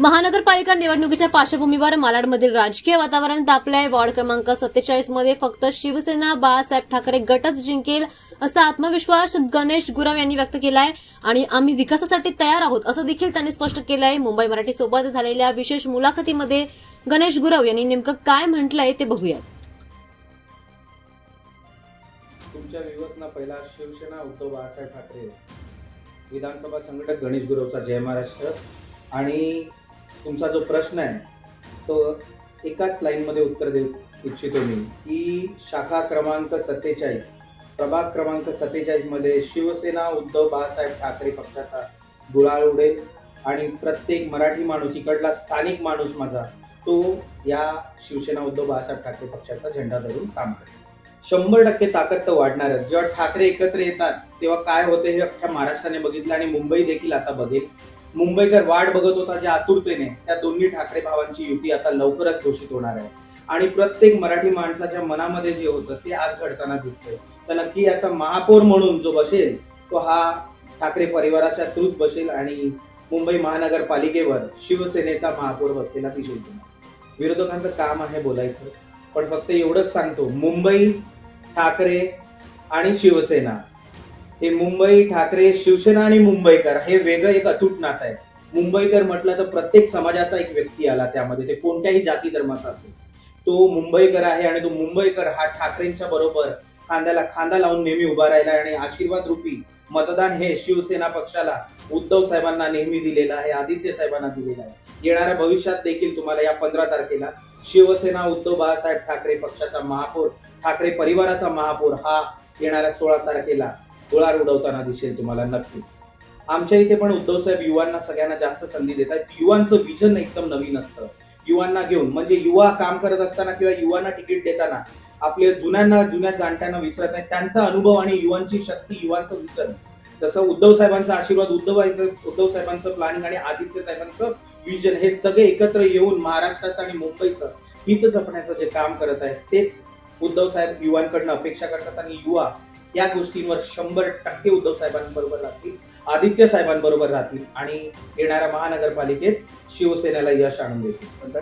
महानगरपालिका निवडणुकीच्या पार्श्वभूमीवर मालाडमधील राजकीय वातावरण तापलंय. वॉर्ड क्रमांक सत्तेचाळीसमध्ये फक्त शिवसेना बाळासाहेब ठाकरे गटच जिंकेल असा आत्मविश्वास गणेश गुरव यांनी व्यक्त केलाय. आणि आम्ही विकासासाठी तयार आहोत असं देखील त्यांनी स्पष्ट केलंय. मुंबई मराठी सोबत झालेल्या विशेष मुलाखतीमध्ये गणेश गुरव यांनी नेमकं काय म्हटलंय ते बघूयात. तुमच्या विवसना पहिला शिवसेना उद्धव बाळासाहेब ठाकरे. विधानसभा संघटक गणेश गुरवचा जय महाराष्ट्र. आणि तुमचा जो प्रश्न आहे तो एकाच लाईनमध्ये उत्तर देऊ इच्छितो मी की शाखा क्रमांक सत्तेचाळीस प्रभाग क्रमांक सत्तेचाळीसमध्ये शिवसेना उद्धव बाळासाहेब ठाकरे पक्षाचा गुळाळ उडेल आणि प्रत्येक मराठी माणूस इकडला स्थानिक माणूस माझा तो या शिवसेना उद्धव बाळासाहेब ठाकरे पक्षाचा झेंडा धरून काम करेल. शंभर टक्के ताकद तर वाढणारच जेव्हा ठाकरे एकत्र येतात तेव्हा काय होते हे अख्ख्या महाराष्ट्राने बघितलं आणि मुंबई देखील आता बघेल. मुंबईकर वाट बघत होता ज्या आतुरतेने त्या दोन्ही ठाकरे भावांची युती आता लवकरच घोषित होणार आहे. आणि प्रत्येक मराठी माणसाच्या मनामध्ये जे होतं ते आज घडताना दिसतंय. तर नक्की याचा महापौर म्हणून जो बसेल तो हा ठाकरे परिवाराच्या थ्रूच बसेल आणि मुंबई महानगरपालिकेवर शिवसेनेचा महापौर बसलेला दिसून विरोधकांचं काम आहे बोलायचं पण फक्त एवढंच सांगतो मुंबई ठाकरे आणि शिवसेना हे मुंबई ठाकरे शिवसेना आणि मुंबईकर हे वेगळं एक अतूट नातं आहे. मुंबईकर म्हटलं तर प्रत्येक समाजाचा एक व्यक्ती आला त्यामध्ये. ते कोणत्याही जाती धर्माचा असेल. तो मुंबईकर आहे आणि तो मुंबईकर हा ठाकरेंच्या बरोबर खांद्याला खांदा लावून नेहमी उभा राहिला आणि आशीर्वाद रूपी मतदान हे शिवसेना पक्षाला उद्धव साहेबांना नेहमी दिलेलं आहे आदित्य साहेबांना दिलेलं आहे. येणाऱ्या भविष्यात देखील तुम्हाला या पंधरा तारखेला शिवसेना उद्धव बाळासाहेब ठाकरे पक्षाचा महापौर ठाकरे परिवाराचा महापौर हा येणाऱ्या सोळा तारखेला गोळार उडवताना दिसेल तुम्हाला नक्कीच. आमच्या इथे पण उद्धव साहेब युवांना सगळ्यांना जास्त संधी देत आहेत युवांचं विजन एकदम नवीन असतं. युवांना घेऊन म्हणजे युवा काम करत असताना किंवा युवांना तिकीट देताना आपले जुन्यांना जुन्या जाणत्यांना विसरत नाही त्यांचा अनुभव आणि युवांची शक्ती युवांचं विजन तसं उद्धव साहेबांचा आशीर्वाद उद्धव उद्धव साहेबांचं प्लॅनिंग आणि आदित्य साहेबांचं विजन हे सगळे एकत्र येऊन महाराष्ट्राचं आणि मुंबईचं हित जपण्याचं जे काम करत आहेत तेच उद्धव साहेब युवांकडनं अपेक्षा करतात. आणि युवा या गोष्टींवर शंभर टक्के उद्धव साहेबांबरोबर राहतील आदित्य साहेबांबरोबर राहतील आणि येणाऱ्या महानगरपालिकेत शिवसेनेला यश आणून देतील.